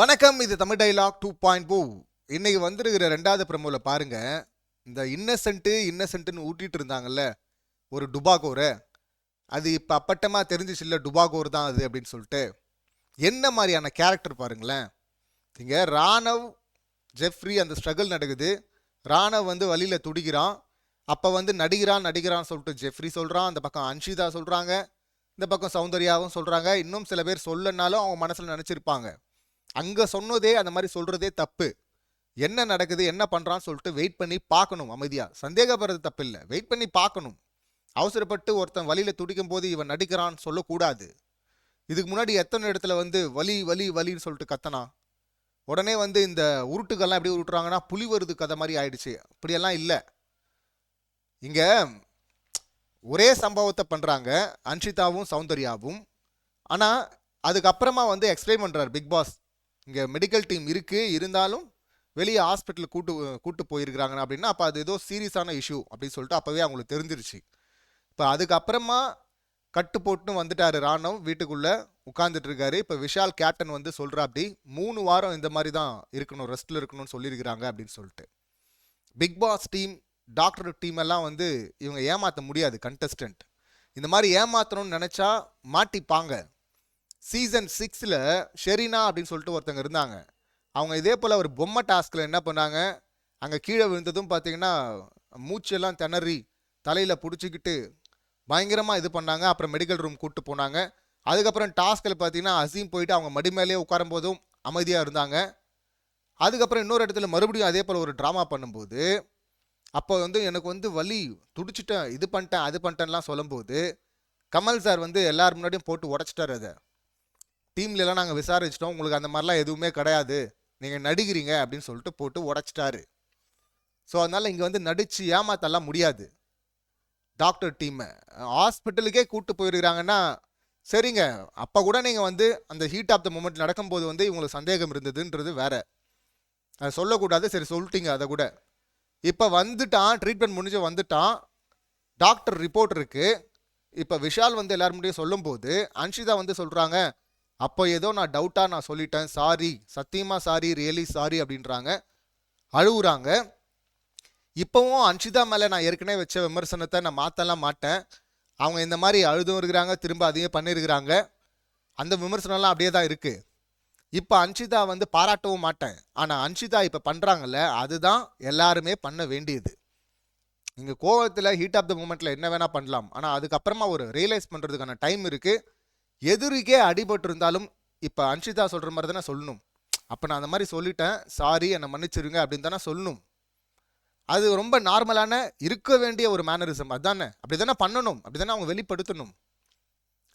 வணக்கம் இது Tamil dialogue two point two இன்னைக்கு வந்துருக்கிற ரெண்டாவது பிரமோவில் பாருங்க. இந்த இன்னசென்ட்டு இன்னசென்ட்டுன்னு ஊட்டிட்டு இருந்தாங்கல்ல ஒரு டுபாகோரை. அது இப்போ அப்பட்டமாக தெரிஞ்சிச்சுல்ல டுபாகோர் தான் அது அப்படின்னு சொல்லிட்டு. என்ன மாதிரியான கேரக்டர் பாருங்களேன். இங்கே ராணவ் ஜெஃப்ரி அந்த ஸ்ட்ரகிள் நடக்குது. ராணவ் வந்து வழியில் துடிக்கிறான். அப்போ வந்து நடிகிறான் நடிகிறான்னு சொல்லிட்டு ஜெஃப்ரி சொல்கிறான் அந்த பக்கம் அன்ஷிதா சொல்கிறாங்க இந்த பக்கம் சௌந்தர்யாவும் சொல்கிறாங்க இன்னும் சில பேர் சொல்லனாலும் அவங்க மனசில் நினச்சிருப்பாங்க. அங்கே சொன்னதே அந்த மாதிரி சொல்கிறதே தப்பு. என்ன நடக்குது என்ன பண்ணுறான்னு சொல்லிட்டு வெயிட் பண்ணி பார்க்கணும் அமைதியாக சந்தேகப்படுறது தப்பு இல்லை வெயிட் பண்ணி பார்க்கணும். அவசரப்பட்டு ஒருத்தன் வழியில் துடிக்கும் போது இவன் நடிக்கிறான்னு சொல்லக்கூடாது. இதுக்கு முன்னாடி எத்தனை இடத்துல வந்து வலி வலி வலின்னு சொல்லிட்டு கத்தனா? உடனே வந்து இந்த உருட்டுக்கெல்லாம் எப்படி உருட்டுறாங்கன்னா புலி வருது கதை மாதிரி ஆயிடுச்சு. அப்படியெல்லாம் இல்லை. இங்கே ஒரே சம்பவத்தை பண்ணுறாங்க அன்ஷிதாவும் சௌந்தர்யாவும். ஆனால் அதுக்கப்புறமா வந்து எக்ஸ்பிளைன் பண்ணுறார் பிக் பாஸ். இங்கே மெடிக்கல் டீம் இருக்குது இருந்தாலும் வெளியே ஹாஸ்பிட்டலுக்கு கூட்டு கூட்டு போயிருக்கிறாங்க அப்படின்னா அப்போ அது ஏதோ சீரியஸான இஷ்யூ அப்படின்னு சொல்லிட்டு அப்போவே அவங்களுக்கு தெரிஞ்சிருச்சு. இப்போ அதுக்கப்புறமா கட்டு போட்டுன்னு வந்துட்டாரு ராணவ் வீட்டுக்குள்ளே உட்காந்துட்டு இருக்காரு. இப்போ விஷால் கேப்டன் வந்து சொல்கிறா அப்படி மூணு வாரம் இந்த மாதிரி தான் இருக்கணும் ரெஸ்ட்டில் இருக்கணும்னு சொல்லியிருக்கிறாங்க அப்படின்னு சொல்லிட்டு. Bigg Boss team doctor team எல்லாம் வந்து இவங்க ஏமாற்ற முடியாது கண்டஸ்டன்ட் இந்த மாதிரி ஏமாத்தணும்னு நினச்சா மாட்டிப்பாங்க. சீசன் சிக்ஸில் ஷெரீனா அப்படின்னு சொல்லிட்டு ஒருத்தங்க இருந்தாங்க. அவங்க இதே போல் ஒரு பொம்மை டாஸ்கில் என்ன பண்ணாங்க? அங்கே கீழே விழுந்ததும் பார்த்தீங்கன்னா மூச்செல்லாம் திணறி தலையில் பிடிச்சிக்கிட்டு பயங்கரமாக இது பண்ணாங்க. அப்புறம் மெடிக்கல் ரூம் கூப்பிட்டு போனாங்க. அதுக்கப்புறம் டாஸ்கில் பார்த்தீங்கன்னா அசீம் போயிட்டு அவங்க மடி மேலேயே உட்காரும் போதும் அமைதியாக இருந்தாங்க. அதுக்கப்புறம் இன்னொரு இடத்துல மறுபடியும் அதே போல் ஒரு ட்ராமா பண்ணும்போது அப்போ வந்து எனக்கு வந்து வலி துடிச்சிட்டேன் இது பண்ணிட்டேன் அது பண்ணிட்டேன்லாம் சொல்லும்போது கமல் சார் வந்து எல்லார் முன்னாடியும் போட்டு உடச்சிட்டார் அதை. டீம்லலாம் நாங்கள் விசாரிச்சிட்டோம். உங்களுக்கு அந்த மாதிரிலாம் எதுவுமே கிடையாது. நீங்கள் நடிக்கிறீங்க அப்படின்னு சொல்லிட்டு போட்டு உடச்சிட்டாரு. ஸோ அதனால் இங்கே வந்து நடித்து ஏமாத்தலாம் முடியாது. டாக்டர் டீமை ஹாஸ்பிட்டலுக்கே கூப்பிட்டு போயிருக்கிறாங்கன்னா சரிங்க. அப்போ கூட நீங்கள் வந்து அந்த ஹீட் ஆஃப் த மூமெண்ட் நடக்கும்போது வந்து இவங்களுக்கு சந்தேகம் இருந்ததுன்றது வேற. அதை சொல்லக்கூடாது. சரி சொல்லிட்டீங்க அதை கூட. இப்போ வந்துட்டான் ட்ரீட்மெண்ட் முடிஞ்சு வந்துட்டான். டாக்டர் ரிப்போர்ட் இருக்குது இப்போ விஷால் வந்து எல்லாரும் முடியும் சொல்லும்போது அன்ஷிதா வந்து சொல்கிறாங்க அப்போ ஏதோ நான் டவுட்டாக நான் சொல்லிட்டேன். சாரி சத்தியமாக சாரி ரியலி சாரி அப்படின்றாங்க. அழுகுறாங்க இப்போவும் அன்ஷிதா மேலே நான் ஏற்கனவே வச்ச விமர்சனத்தை நான் மாற்றலாம் மாட்டேன். அவங்க இந்த மாதிரி அழுதும் இருக்கிறாங்க. திரும்ப அதையும் பண்ணியிருக்கிறாங்க அந்த விமர்சனம்லாம் அப்படியே தான் இருக்குது இப்போ அன்ஷிதா வந்து பாராட்டவும் மாட்டேன். ஆனால் அன்ஷிதா இப்போ பண்ணுறாங்கல்ல அதுதான் எல்லாருமே பண்ண வேண்டியது. இங்கே கோவத்தில் ஹீட் ஆஃப் த மூமெண்ட்டில் என்ன வேணால் பண்ணலாம். ஆனால் அதுக்கப்புறமா ஒரு ரியலைஸ் பண்ணுறதுக்கான டைம் இருக்குது எதிரிக்கே அடிபட்டிருந்தாலும் இப்போ அன்ஷிதா சொல்கிற மாதிரி தானே சொல்லணும். அப்போ நான் அந்த மாதிரி சொல்லிட்டேன். சாரி என்னை மன்னிச்சிருங்க அப்படின்னு தானே சொல்லணும். அது ரொம்ப நார்மலான இருக்க வேண்டிய ஒரு மேனரிசம் அதுதானே அப்படி தானே பண்ணணும். அப்படி தானே அவங்க வெளிப்படுத்தணும்.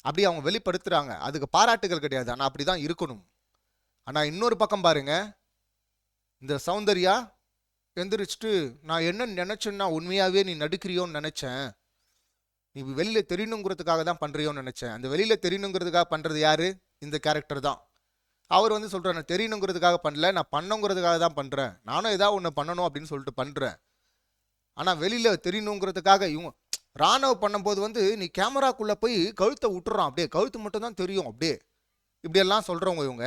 அப்படி அவங்க வெளிப்படுத்துகிறாங்க அதுக்கு பாராட்டுகள் கிடையாது. ஆனால் அப்படி தான் இருக்கணும். ஆனால் இன்னொரு பக்கம் பாருங்க. இந்த சௌந்தர்யா எந்திரிச்சிட்டு நான் என்ன நினச்சேன்னா உண்மையாகவே நீ நடுக்கிறியோன்னு நினச்சேன். நீ வெளியில் தெரியணுங்கிறதுக்காக தான் பண்ணுறியோன்னு நினச்சேன். அந்த வெளியில் தெரியணுங்கிறதுக்காக பண்ணுறது யார்? இந்த கேரக்டர் தான். அவர் வந்து சொல்கிறார் நான் தெரியணுங்கிறதுக்காக பண்ணல நான் பண்ணணுங்கிறதுக்காக தான் பண்ணுறேன் நானும் ஏதாவது ஒன்று பண்ணணும் அப்படின்னு சொல்லிட்டு பண்ணுறேன் ஆனால் வெளியில் தெரியணுங்கிறதுக்காக இவங்க ராணுவ பண்ணும்போது வந்து நீ கேமராக்குள்ளே போய் கழுத்தை விட்டுறான் அப்படியே. கழுத்து மட்டும் தான் தெரியும் அப்படியே. இப்படியெல்லாம் சொல்கிறவங்க இவங்க.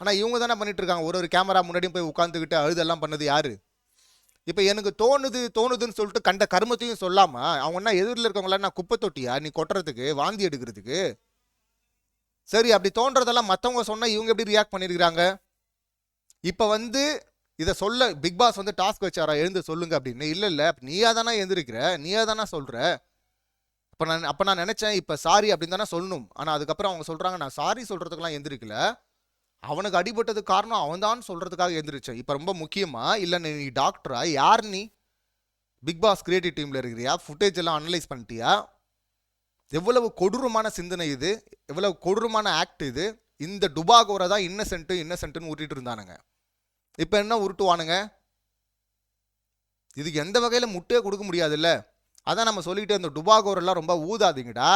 ஆனால் இவங்க தானே பண்ணிகிட்ருக்காங்க இருக்காங்க. ஒரு ஒரு கேமரா முன்னாடியும் போய் உட்காந்துக்கிட்டு அழுதெல்லாம் பண்ணது யார்? இப்போ எனக்கு தோணுது தோணுதுன்னு சொல்லிட்டு கண்ட கருமத்தையும் சொல்லாம அவங்க என்ன எதிரில் இருக்கவங்களா நான் குப்பை தொட்டியா நீ கொட்டுறதுக்கு வாந்தி எடுக்கிறதுக்கு? சரி அப்படி தோன்றதெல்லாம் மற்றவங்க சொன்னால் இவங்க எப்படி ரியாக்ட் பண்ணியிருக்கிறாங்க இப்போ வந்து இதை சொல்ல பிக் பாஸ் வந்து டாஸ்க் வச்சாரா எழுந்து சொல்லுங்க அப்படின்னு. இல்லை இல்லை நீயா தானே எழுந்திருக்கிற நீயா தானே சொல்கிற இப்போ நான் அப்போ நான் நினச்சேன் இப்போ சாரி அப்படின்னு தானே சொல்லணும். ஆனால் அதுக்கப்புறம் அவங்க சொல்கிறாங்க நான் சாரி சொல்கிறதுக்கெல்லாம் எந்திரிக்கல. அவனுக்கு அடிபட்டது காரணம் அவன் தான் சொல்கிறதுக்காக எழுந்திரிச்சேன் இப்போ ரொம்ப முக்கியமாக இல்லை நீ டாக்டரா யார் நீ? பிக் பாஸ் கிரியேட்டிவ் டீமில் இருக்கிறியா? ஃபுட்டேஜ் எல்லாம் அனலைஸ் பண்ணிட்டியா? எவ்வளவு கொடூரமான சிந்தனை இது? எவ்வளவு கொடூரமான ஆக்ட் இது? இந்த டுபாகோரை தான் இன்னசென்ட்டு இன்னசென்ட்டுன்னு ஊட்டிகிட்டு இருந்தானுங்க. இப்போ என்ன உருட்டுவானுங்க? இதுக்கு எந்த வகையில் முட்டையே கொடுக்க முடியாதுல்ல? அதான் நம்ம சொல்லிட்டு இந்த டுபாகோரெல்லாம் ரொம்ப ஊதாதீங்கடா.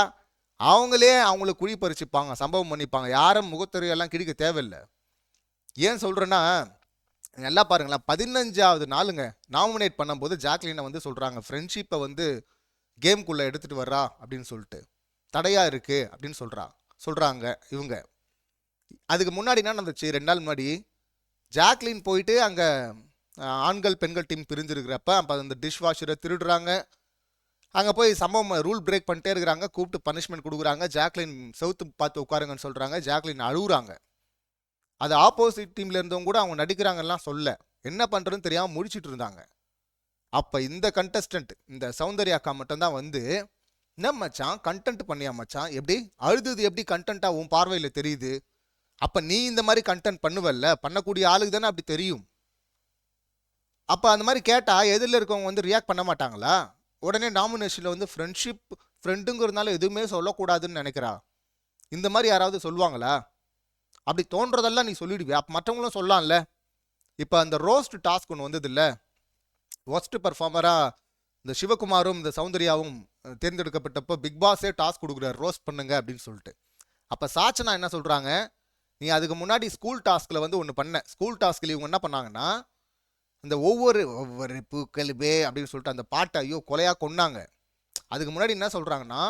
அவங்களே அவங்கள குழி பறிச்சுப்பாங்க சம்பவம் பண்ணிப்பாங்க. யாரும் முகத்தறியெல்லாம் கிடிக்க தேவையில்லை. ஏன் சொல்கிறேன்னா நல்லா பாருங்களேன். பதினஞ்சாவது நாளுங்க நாமினேட் பண்ணும்போது ஜாக்லினை வந்து சொல்கிறாங்க ஃப்ரெண்ட்ஷிப்பை வந்து கேம்குள்ளே எடுத்துகிட்டு வர்றா அப்படின்னு சொல்லிட்டு. தடையாக இருக்குது அப்படின்னு சொல்கிறா சொல்கிறாங்க இவங்க. அதுக்கு முன்னாடி என்ன நடந்துச்சு? ரெண்டு நாள் முன்னாடி ஜாக்லின் போயிட்டு அங்கே ஆண்கள் பெண்கள் டீம் பிரிஞ்சிருக்கிறப்ப அப்போ அந்த டிஷ் வாஷரை திருடுறாங்க. அங்கே போய் சம்பவம் ரூல் பிரேக் பண்ணிட்டே இருக்கிறாங்க. கூப்பிட்டு பனிஷ்மெண்ட் கொடுக்குறாங்க. ஜாக்லின் சவுத்து பார்த்து உட்காருங்கன்னு சொல்கிறாங்க ஜாக்லின் அழுகுறாங்க. அது ஆப்போசிட் டீம்ல இருந்தவங்க கூட அவங்க நடிக்கிறாங்கலாம் சொல்ல. என்ன பண்ணுறதுன்னு தெரியாமல் முடிச்சிட்டு இருந்தாங்க. அப்போ இந்த கண்டஸ்டன்ட் இந்த சௌந்தர்யா அக்கா மட்டும்தான் வந்து என்ன மச்சான்? கண்டென்ட் பண்ணியா மச்சான்? எப்படி? அழுதுது எப்படி கண்டென்ட்டாக உன் பார்வையில் தெரியுது. அப்போ நீ இந்த மாதிரி கண்டென்ட் பண்ணுவல்ல? பண்ணக்கூடிய ஆளுக்கு தானே அப்படி தெரியும்? அப்போ அந்த மாதிரி கேட்டால் எதிரில் இருக்கவங்க வந்து ரியாக்ட் பண்ண மாட்டாங்களா? உடனே நாமினேஷனில் வந்து ஃப்ரெண்ட்ஷிப் ஃப்ரெண்டுங்கிறதுனால எதுவுமே சொல்லக்கூடாதுன்னு நினைக்கிறா? இந்த மாதிரி யாராவது சொல்லுவாங்களா? அப்படி தோன்றதெல்லாம் நீ சொல்லிடுவியா? அப்போ மற்றவங்களும் சொல்லலாம்ல இப்போ அந்த ரோஸ்ட் டாஸ்க் ஒன்று வந்ததில்ல. ஒஸ்ட் பர்ஃபார்மராக இந்த சிவகுமாரும் இந்த சௌந்தர்யாவும் தேர்ந்தெடுக்கப்பட்டப்போ பிக் பாஸே டாஸ்க் கொடுக்குறாரு. ரோஸ்ட் பண்ணுங்க அப்படின்னு சொல்லிட்டு. அப்போ சாச்சனா என்ன சொல்கிறாங்க நீ அதுக்கு முன்னாடி ஸ்கூல் டாஸ்கில் வந்து ஒன்று பண்ண. ஸ்கூல் டாஸ்கில் இவங்க என்ன பண்ணாங்கன்னா இந்த ஒவ்வொரு ஒவ்வொரு பூக்களுமே அப்படின்னு சொல்லிட்டு அந்த பாட்டை ஐயோ கொலையாக கொன்னாங்க. அதுக்கு முன்னாடி என்ன சொல்கிறாங்கன்னா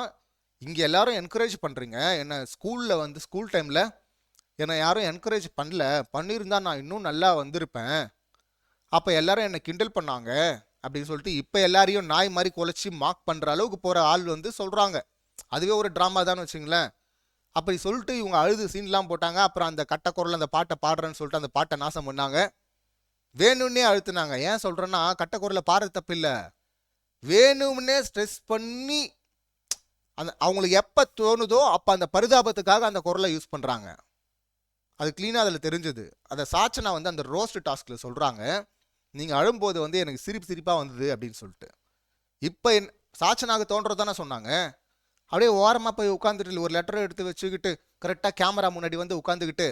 இங்கே எல்லாரும் என்கரேஜ் பண்ணுறீங்க என்னை ஸ்கூலில் வந்து ஸ்கூல் டைமில் என்னை யாரும் என்கரேஜ் பண்ணல. பண்ணியிருந்தா நான் இன்னும் நல்லா வந்திருப்பேன். அப்போ எல்லாரும் என்னை கிண்டல் பண்ணாங்க அப்படின்னு சொல்லிட்டு இப்போ எல்லாரையும் நாய் மாதிரி குலைச்சி மார்க் பண்ணுற அளவுக்கு போகிற ஆள் வந்து சொல்கிறாங்க அதுவே ஒரு ட்ராமா தான் வச்சுங்களேன். அப்படி சொல்லிட்டு இவங்க அழுது சீன்லாம் போட்டாங்க. அப்புறம் அந்த கட்டக்குரல் அந்த பாட்டை பாடுறேன்னு சொல்லிட்டு அந்த பாட்டை நாசம் பண்ணாங்க. வேணும்னே அழுத்துனாங்க. ஏன் சொல்கிறேன்னா கட்டக்குரலை பாரு தப்பில்லை. வேணும்னே ஸ்ட்ரெஸ் பண்ணி அந்த அவங்களுக்கு எப்போ தோணுதோ அப்போ அந்த பரிதாபத்துக்காக அந்த குரலை யூஸ் பண்ணுறாங்க அது க்ளீனாக அதில் தெரிஞ்சது. அதை சாச்சனா வந்து அந்த ரோஸ்ட் டாஸ்கில் சொல்கிறாங்க நீங்கள் அழும்போது வந்து எனக்கு சிரிப்பு சிரிப்பாக வந்தது அப்படின்னு சொல்லிட்டு. இப்போ என் சாச்சனாக தோன்றது தானே சொன்னாங்க. அப்படியே ஓரமாக போய் உட்காந்துட்டு ஒரு லெட்டரை எடுத்து வச்சுக்கிட்டு கரெக்டாக கேமரா முன்னாடி வந்து உட்காந்துக்கிட்டு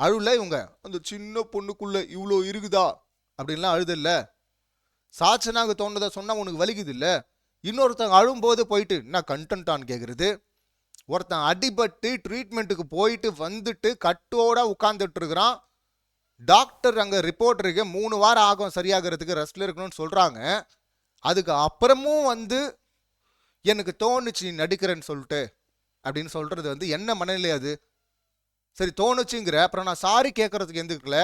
அழுல இவங்க. அந்த சின்ன பொண்ணுக்குள்ள இவ்வளோ இருக்குதா? அப்படின்லாம் அழுதில்ல. சாட்சனாக தோணுதை சொன்னால் உனக்கு வலிக்குது இல்லை இன்னொருத்தங்க அழும்போது போயிட்டு என்ன கண்டென்ட்டான்னு கேட்குறது ஒருத்தன் அடிபட்டு ட்ரீட்மெண்ட்டுக்கு போயிட்டு வந்துட்டு கட்டோட உட்காந்துட்டு இருக்கிறான் டாக்டர் அங்கே ரிப்போர்ட்டருக்கு மூணு வாரம் ஆகும் சரியாகிறதுக்கு ரெஸ்டில் இருக்கணும்னு சொல்கிறாங்க அதுக்கு அப்புறமும் வந்து எனக்கு தோணுச்சு நீ நடிக்கிறேன்னு சொல்லிட்டு அப்படின்னு சொல்கிறது வந்து என்ன மனநிலை அது? சரி தோணுச்சுங்கிற அப்புறம் நான் சாரி கேட்கறதுக்கு எந்திருக்கல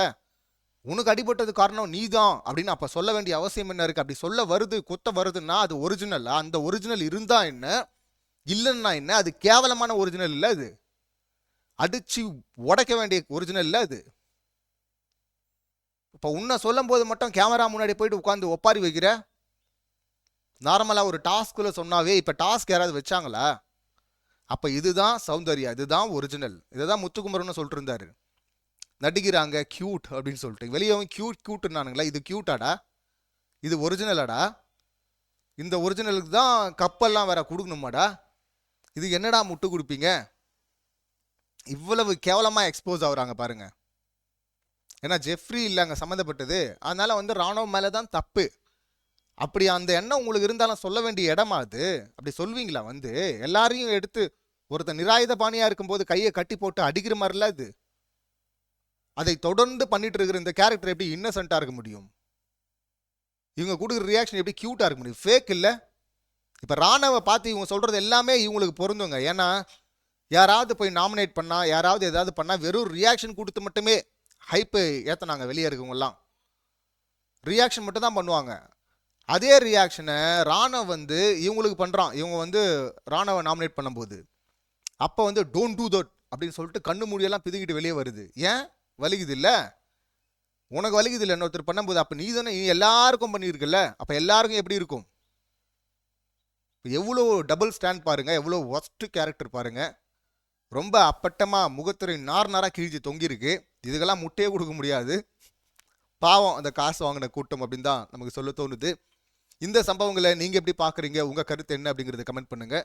உனக்கு அடிபட்டது காரணம் நீ தான் அப்படின்னு அப்போ சொல்ல வேண்டிய அவசியம் என்ன இருக்குது அப்படி சொல்ல வருது குத்த வருதுன்னா அது ஒரிஜினலா அந்த ஒரிஜினல் இருந்தா என்ன? இல்லைன்னா என்ன? அது கேவலமான ஒரிஜினல் இல்லை அது. அடிச்சு உடைக்க வேண்டிய ஒரிஜினல் இல்லை அது. இப்போ உன்னை சொல்லும் போது மட்டும் கேமரா முன்னாடி போயிட்டு உட்காந்து ஒப்பாரி வைக்கிற? நார்மலாக ஒரு டாஸ்க்குள்ள சொன்னாவே இப்போ டாஸ்க் யாராவது வச்சாங்களா? அப்போ இதுதான் சௌந்தர்யா இதுதான் ஒரிஜினல் இதை தான் முத்துக்குமரன் சொல்லிட்டு நடிக்கிறாங்க கியூட் அப்படின்னு சொல்லிட்டு. வெளியவும் கியூட் கியூட்னானுங்களா இது கியூட்டாடா இது ஒரிஜினலாடா இந்த ஒரிஜினலுக்கு தான் கப்பெல்லாம் வேற கொடுக்கணுமாடா? இது என்னடா முட்டு கொடுப்பீங்க? இவ்வளவு கேவலமாக எக்ஸ்போஸ் ஆகுறாங்க பாருங்க. ஏன்னா ஜெஃப்ரி இல்லை அங்கே சம்மந்தப்பட்டது. அதனால வந்து ராணுவம் மேலே தான் தப்பு. அப்படி அந்த எண்ணம் உங்களுக்கு இருந்தாலும் சொல்ல வேண்டிய இடமா அது? அப்படி சொல்வீங்களா வந்து? எல்லாரையும் எடுத்து ஒருத்தன் நிராயுத பாணியாக இருக்கும்போது கையை கட்டி போட்டு அடிக்கிற மாதிரில இது. அதை தொடர்ந்து பண்ணிட்டு இருக்கிற இந்த கேரக்டர் எப்படி இன்னசென்ட்டாக இருக்க முடியும்? இவங்க கொடுக்குற ரியாக்ஷன் எப்படி க்யூட்டாக இருக்க முடியும்? ஃபேக் இல்லை. இப்போ ராணவை பார்த்து இவங்க சொல்கிறது எல்லாமே இவங்களுக்கு பொருந்துங்க. ஏன்னா யாராவது போய் நாமினேட் பண்ணால் யாராவது ஏதாவது பண்ணால் வெறும் ரியாக்ஷன் கொடுத்து மட்டுமே ஹைப்பு ஏற்றினாங்க வெளியே இருக்கவங்கலாம் ரியாக்ஷன் மட்டும் தான் பண்ணுவாங்க. அதே ரியாக்ஷனை ராணவ் வந்து இவங்களுக்கு பண்ணுறான் இவங்க வந்து ராணவை நாமினேட் பண்ணும்போது. அப்போ வந்து டோன்ட் டூ தட் அப்படின்னு சொல்லிட்டு கண்ணு மூடியெல்லாம் பிதுங்கிட்டு வெளியே வருது. ஏன்? வலிக்குது இல்லை உனக்கு வலிக்குது இல்லை இன்னொருத்தர் பண்ணும்போது. அப்போ நீ தானே நீ எல்லாருக்கும் பண்ணியிருக்கல அப்போ எல்லாருக்கும் எப்படி இருக்கும்? எவ்வளோ டபுள் ஸ்டாண்ட் பாருங்கள் எவ்வளோ ஒஸ்ட்டு கேரக்டர் பாருங்கள் ரொம்ப அப்பட்டமாக முகத்துறை நார் நாராக கிழிச்சு தொங்கியிருக்கு. இதுக்கெல்லாம் முட்டையே கொடுக்க முடியாது. பாவம் அந்த காசு வாங்கின கூட்டம் அப்படின்னு தான் நமக்கு சொல்ல தோணுது. இந்த சம்பவங்களை நீங்கள் எப்படி பார்க்குறீங்க உங்கள் கருத்து என்ன அப்படிங்கிறத கமெண்ட் பண்ணுங்கள்